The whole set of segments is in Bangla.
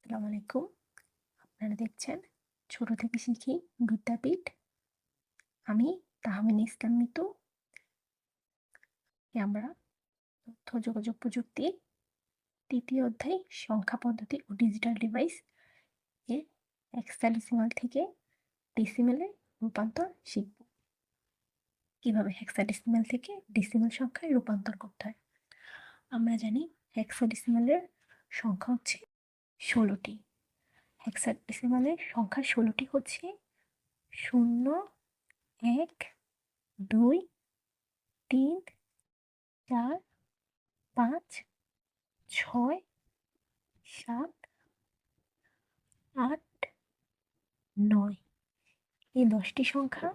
আসসালামু আলাইকুম। আপনারা দেখছেন ছোট থেকে শিখি বিদ্যাপীঠ। আমি তাহমিন ইসলাম মিতু। আমরা তথ্য, যোগাযোগ প্রযুক্তি তৃতীয় অধ্যায় সংখ্যা পদ্ধতি ও ডিজিটাল ডিভাইস এর হেক্সাডেসিমাল থেকে ডিসিমেলে রূপান্তর শিখব। কীভাবে হেক্সাডেসিমাল থেকে ডিসিমেল সংখ্যায় রূপান্তর করতে হয়? আমরা জানি হেক্সাডেসিমালের সংখ্যা হচ্ছে ষোলোটি। হেক্সাডেসিমালের সংখ্যা ষোলোটি হচ্ছে শূন্য, এক, দুই, তিন, চার, পাঁচ, ছয়, সাত, আট, নয়। এই দশটি সংখ্যা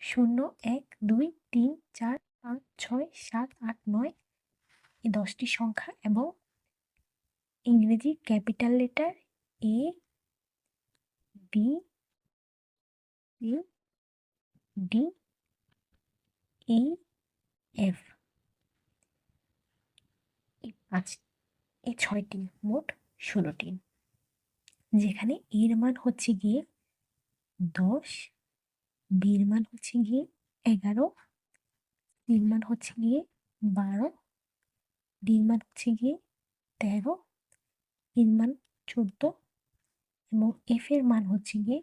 শূন্য, এক, দুই, তিন, চার পাঁচ, ছয়, সাত, আট, নয় এই দশটি সংখ্যা এবং ইংরেজি capital letter A B C D E F এই পাঁচ, এই ছয়টি মোট ষোলোটি, যেখানে এর মান হচ্ছে গিয়ে দশ বির মান হচ্ছে গিয়ে এগারো সির মান হচ্ছে গিয়ে বারো। ডির মান হচ্ছে গিয়ে তেরো। এর মান চোদ্দ। এবং এফ এর মান হচ্ছে গিয়ে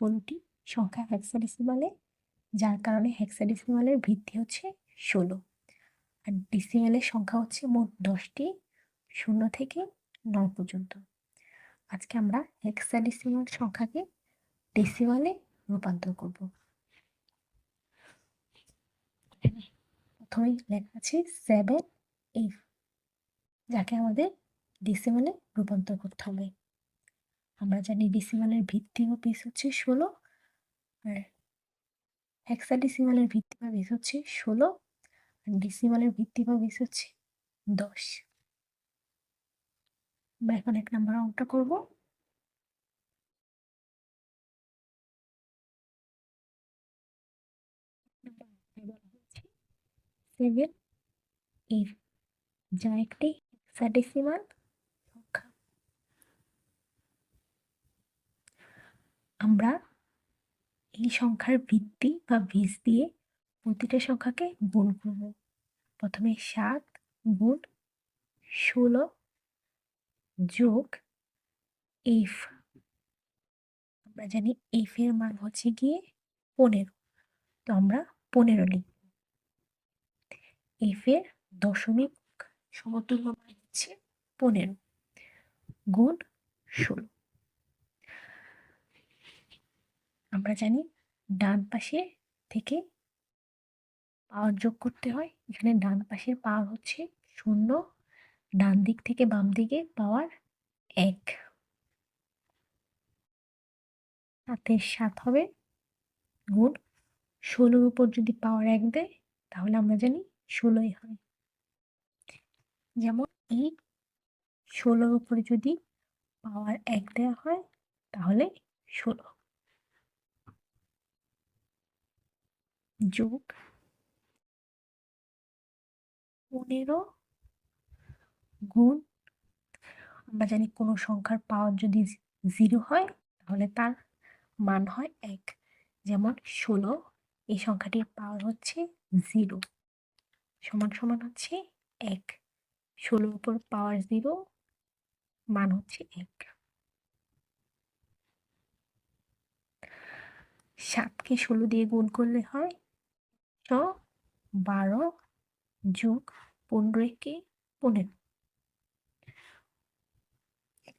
ষোলোটি সংখ্যা হেক্সাডেসিমালে যার কারণে হেক্সাডেসিমালের ভিত্তি হচ্ছে ষোলো। আর ডিসিমেলের সংখ্যা হচ্ছে মোট দশটি, শূন্য থেকে নয় পর্যন্ত। আজকে আমরা হেক্সাডেসিমাল সংখ্যাকে ডেসিমালে রূপান্তর করব। প্রথমেই লেখা আছে সেভেন এফ যাকে আমাদের ডেসিমালে রূপান্তর করতে হবে। আমরা জানি ডেসিমালের ভিত্তি বা পিস হচ্ছে ষোলো, আর হেক্সাডেসিমালের ভিত্তি বা পিস হচ্ছে ষোলো, আর ডেসিমালের ভিত্তি বা পিস হচ্ছে দশ। এখন এক নম্বর অঙ্কটা করব। সেভেন যা একটি সংখ্যা। আমরা এই সংখ্যার ভিত্তি বা ভিস দিয়ে প্রতিটা সংখ্যাকে গুণ করব। প্রথমে সাত গুণ ষোলো যোগ এফ আমরা জানি এফ এর মান হচ্ছে গিয়ে পনেরো। তো আমরা পনেরো লিখব এফ এর দশমিক সমতুল্য মান হচ্ছে পনেরো গুণ ষোলো। আমরা জানি ডান পাশে থেকে পাওয়ার যোগ করতে হয়। এখানে ডান পাশের পাওয়ার হচ্ছে শূন্য ডান দিক থেকে বাম দিকে পাওয়ার এক। সাতের সাত হবে। গুণ ষোলোর উপর যদি পাওয়ার এক দেয়, তাহলে আমরা জানি ষোলোই হয়। যেমন এই ষোলোর উপরে যদি পাওয়ার এক দেওয়া হয়, তাহলে ষোলো। যোগ পনেরো গুণ। আমরা জানি কোনো সংখ্যার পাওয়ার যদি জিরো হয়, তাহলে তার মান হয় এক। যেমন ষোলো, এই সংখ্যাটির পাওয়ার হচ্ছে জিরো সমান সমান হচ্ছে এক। ষোলোর উপর পাওয়ার জিরো মান হচ্ছে এক। সাতকে ষোলো দিয়ে গুণ করলে হয় ছ, বারো যোগ পনেরো একে পনেরো।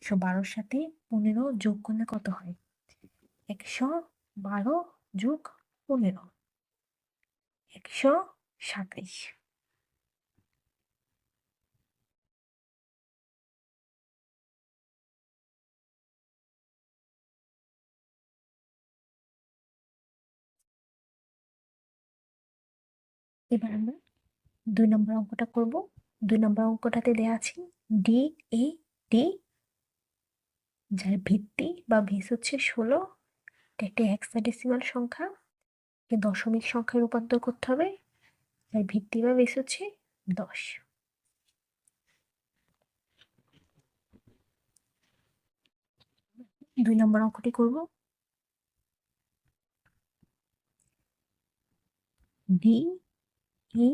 একশো বারোর সাথে পনেরো যোগ করলে কত হয়? একশো বারো যোগ পনেরো। একশো সাতাইশ। এবার আমরা দুই নম্বর অঙ্কটা করব। দুই নম্বর অঙ্কটাতে দেওয়া আছে ডি, এ, ডি যার ভিত্তি বা ভিস হচ্ছে ষোলো। এটা একটি হেক্সাডেসিমাল সংখ্যা। দশমিক সংখ্যায় রূপান্তর করতে হবে। তার ভিত্তি বা বেস হচ্ছে দশ। দুই নম্বর অঙ্কটি করব। ডি ই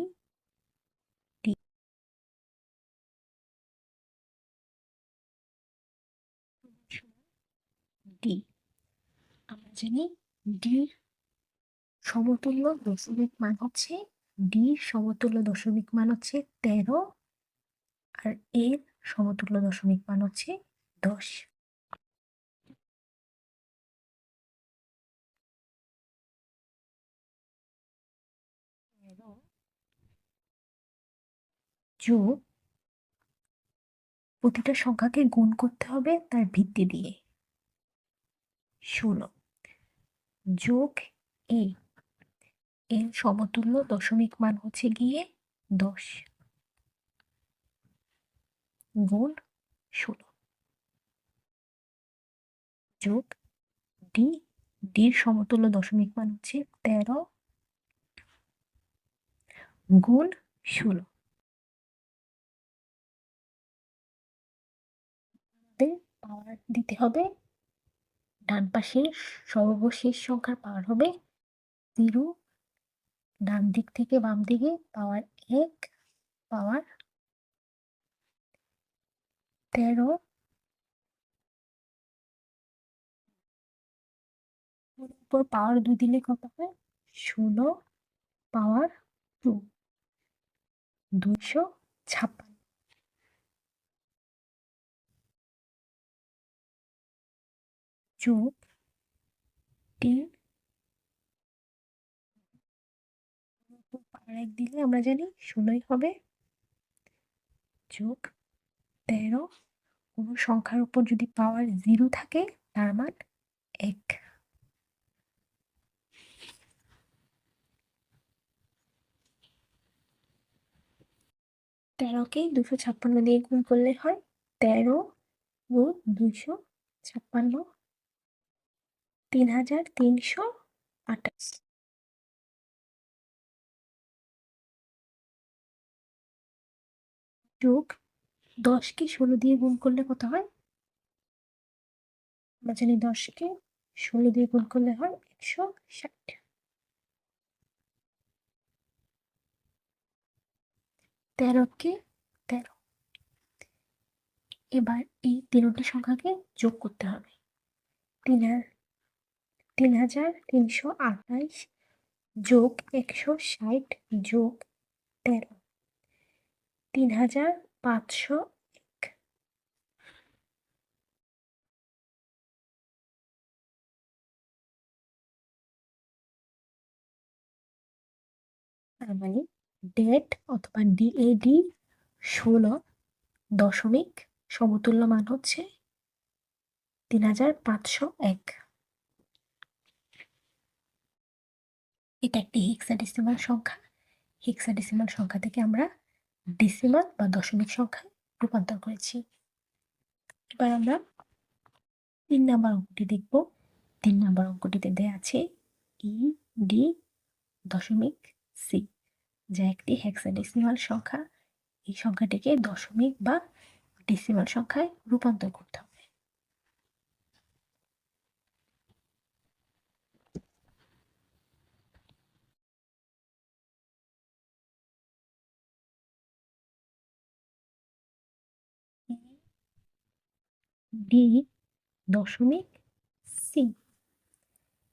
ডি আমরা জানি ডির সমতুল্য দশমিক মান হচ্ছে ডির সমতুল্য দশমিক মান হচ্ছে তেরো আর এর সমতুল্য দশমিক মান হচ্ছে দশ। যোগ প্রতিটা সংখ্যাকে গুণ করতে হবে তার ভিত্তি দিয়ে। ষোলো যোগ এ এর সমতুল্য দশমিক মান হচ্ছে গিয়ে দশ। গুণ ষোলো যোগ ডি ডির সমতুল্য দশমিক মান হচ্ছে তেরো। গুণ ষোলো পাওয়ার দিতে হবে ডান পাশের সর্বশেষ সংখ্যার পাওয়ার হবে জিরো। ডান দিক থেকে বাম দিকে পাওয়ার এক, পাওয়ার তেরো। উপর পাওয়ার দুই দিলে কত হয়? ষোলো, পাওয়ার টু দুইশো ছাপ্পান্ন। যোগ তিন। এক দিলে আমরা জানি ষোলোই হবে। যোগ তেরো। কোনো সংখ্যার উপর যদি পাওয়ার জিরো থাকে, তার মান এক। তেরোকে দুশো ছাপ্পান্ন দিয়ে গুণ করলে হয় তেরো গুণ দুশো ছাপ্পান্ন। তিন হাজার তিনশো আঠাশ। যোগ দশকে ষোলো দিয়ে গুণ করলে কত হয়? আমরা জানি দশকে ষোলো দিয়ে গুণ করলে হয় একশো ষাট। তেরোকে তেরো। এবার এই তিনটি সংখ্যাকে যোগ করতে হবে। তিন হাজার তিন হাজার তিনশো আঠাশ যোগ একশো ষাট যোগ তেরো। তিন হাজার পাঁচশো এক। তার মানে ডেট অথবা ডিএডি ষোলো দশমিক সমতুল্য মান হচ্ছে তিন হাজার পাঁচশো এক। এটা একটি হেক্সাডেসিমাল সংখ্যা। হেক্সাডেসিমাল সংখ্যা থেকে আমরা ডেসিমাল বা দশমিক সংখ্যায় রূপান্তর করেছি। এবার আমরা তিন নাম্বার অঙ্কটি দেখব। তিন নাম্বার অঙ্কটিতে দেয়া আছে ই ডি দশমিক সি যা একটি হেক্সাডেসিমাল সংখ্যা। এই সংখ্যাটিকে দশমিক বা ডেসিমাল সংখ্যায় রূপান্তর করতে হবে। ডি দশমিক সি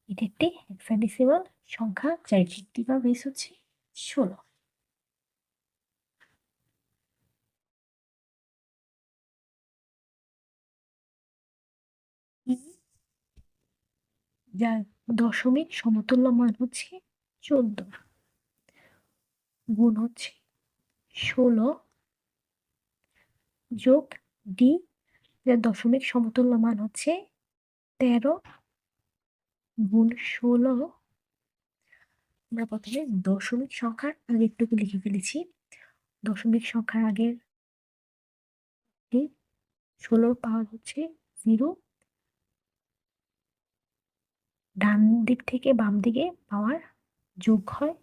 এটি একটি হেক্সাডেসিমাল সংখ্যা যার ভিত্তি বা বেস হচ্ছে ষোলো। যার দশমিক সমতুল্য মান হচ্ছে চোদ্দ। গুণ হচ্ছে ষোলো যোগ ডি যার দশমিক সমতুল্য মান হচ্ছে তেরো গুণ ষোলো। আমরা প্রথমে দশমিক সংখ্যার আগেরটুকু লিখে ফেলেছি। দশমিক সংখ্যার আগের ষোলোর পাওয়ার হচ্ছে জিরো। ডান দিক থেকে বাম দিকে পাওয়ার যোগ হয়,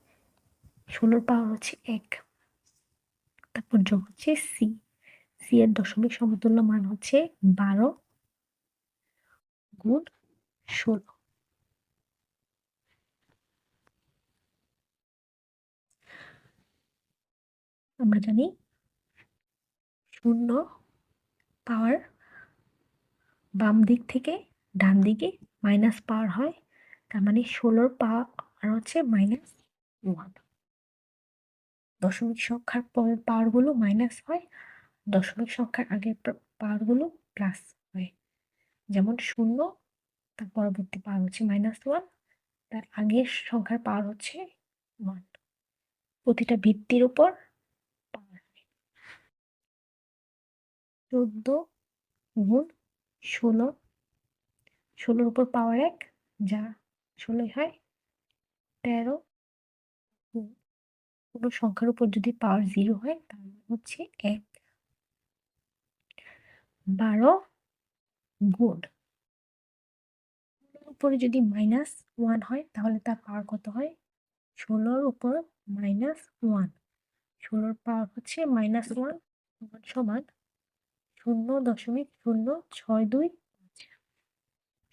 ষোলোর পাওয়ার হচ্ছে এক। তারপর যোগ হচ্ছে সি। সি এর দশমিক সমতুল্য মান হচ্ছে বারো গুণ ষোলো। আমরা জানি শূন্য পাওয়ার বাম দিক থেকে ডান দিকে মাইনাস পাওয়ার হয়, তার মানে ষোলোর পাওয়ার হচ্ছে মাইনাস ওয়ান। দশমিক সংখ্যার পাওয়ারগুলো মাইনাস হয় দশমিক সংখ্যার আগের পাওয়ারগুলো প্লাস হয়। যেমন শূন্য, তার পরবর্তী পাওয়ার হচ্ছে মাইনাস ওয়ান তার আগের সংখ্যার পাওয়ার হচ্ছে ওয়ান প্রতিটা ভিত্তির উপর পাওয়ার চোদ্দ গুণ ষোলো, ষোলোর উপর পাওয়ার এক, যা ষোলোই হয়, তেরো কোনো সংখ্যার উপর যদি পাওয়ার জিরো হয় মানে হচ্ছে এক। বারো গুণ উপরে যদি মাইনাস ওয়ান হয়, তাহলে তার পাওয়ার কত হয়? ষোলোর উপর মাইনাস ওয়ান ষোলোর পাওয়ার হচ্ছে মাইনাস ওয়ান সমান সমান শূন্য দশমিক শূন্য ছয় দুই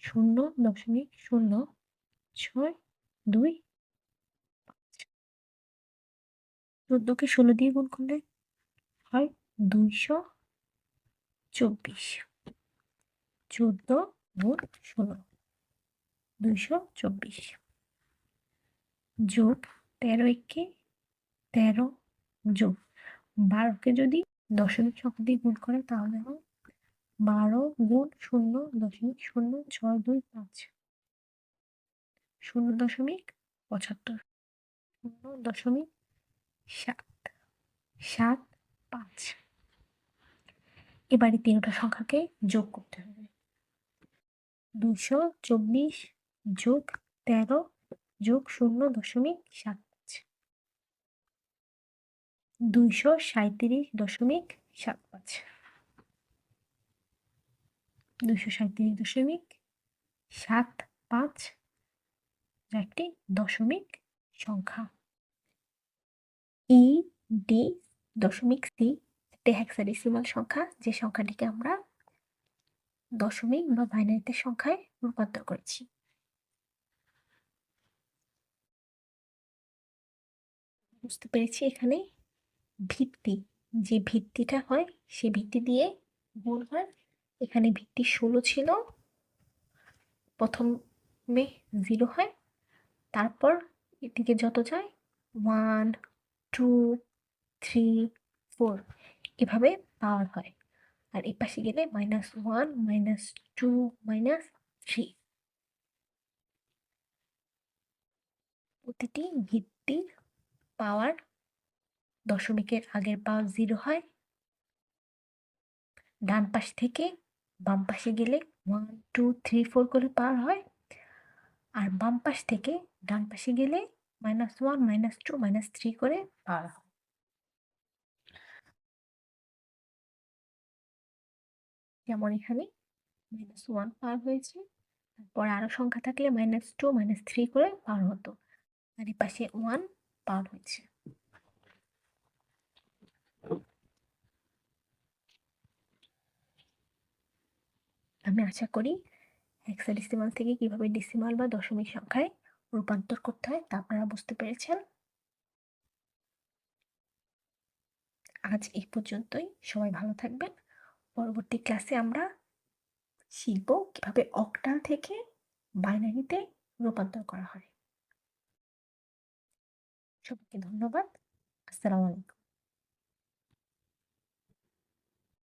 শূন্য দশমিক শূন্য ছয় দুই চোদ্দোকে ষোলো দিয়ে গুণ করলে হয় দুইশো। চব্বিশ। চোদ্দ গুণ ষোলো। দুইশো চব্বিশ। যোগ তেরো একে তেরো যোগ। বারোকে যদি দশমিক সংখ্যা গুণ করে, তাহলে হয় বারো গুণ শূন্য দশমিক শূন্য ছয় দুই পাঁচ। শূন্য দশমিক পঁচাত্তর। শূন্য দশমিক সাত। সাত পাঁচ। এবারে তিনটা সংখ্যাকে যোগ করতে হবে। দুশো চব্বিশ যোগ তেরো যোগ শূন্য দশমিক সাত পাঁচ। দুইশো সাঁত্রিশ দশমিক সাত পাঁচ। দুশো সাঁত্রিশ দশমিক সাত পাঁচ একটি দশমিক সংখ্যা। ই ডি দশমিক সি একটি হ্যাক্সাডেসিমাল সংখ্যা, যে সংখ্যাটিকে আমরা দশমিক বা বাইনারিতে সংখ্যায় রূপান্তর করেছি। বুঝতে পেরেছি এখানে ভিত্তি, যে ভিত্তিটা হয় সে ভিত্তি দিয়ে গুণ হয়। এখানে ভিত্তি ষোলো ছিল, প্রথমে জিরো হয়, তারপর এদিকে যত যায় ওয়ান টু থ্রি ফোর এভাবে পাওয়ার হয়। আর এই পাশে গেলে minus one minus two minus three প্রতিটি ভিত্তির পাওয়ার দশমিকের আগের পাওয়ার জিরো হয়। ডান পাশ থেকে বাম পাশে গেলে ওয়ান টু থ্রি ফোর করে পাওয়ার হয়। আর বাম পাশ থেকে ডান পাশে গেলে minus one minus two minus three করে পাওয়ার হয়। যেমন এখানে মাইনাস ওয়ান পার হয়েছে। তারপর আরও সংখ্যা থাকলে মাইনাস টু মাইনাস থ্রি করে পার হতো। আর এই পাশে ওয়ান পার হয়েছে। আমি আশা করি হেক্সাডেসিমাল থেকে কীভাবে ডিসিমাল বা দশমিক সংখ্যায় রূপান্তর করতে হয় তা আপনারা বুঝতে পেরেছেন। আজ এই পর্যন্তই। সবাই ভালো থাকবেন। পরবর্তী ক্লাসে আমরা শিখব কীভাবে অক্টাল থেকে বাইনারিতে রূপান্তর করা হয়। সবাইকে ধন্যবাদ। আসসালামু আলাইকুম।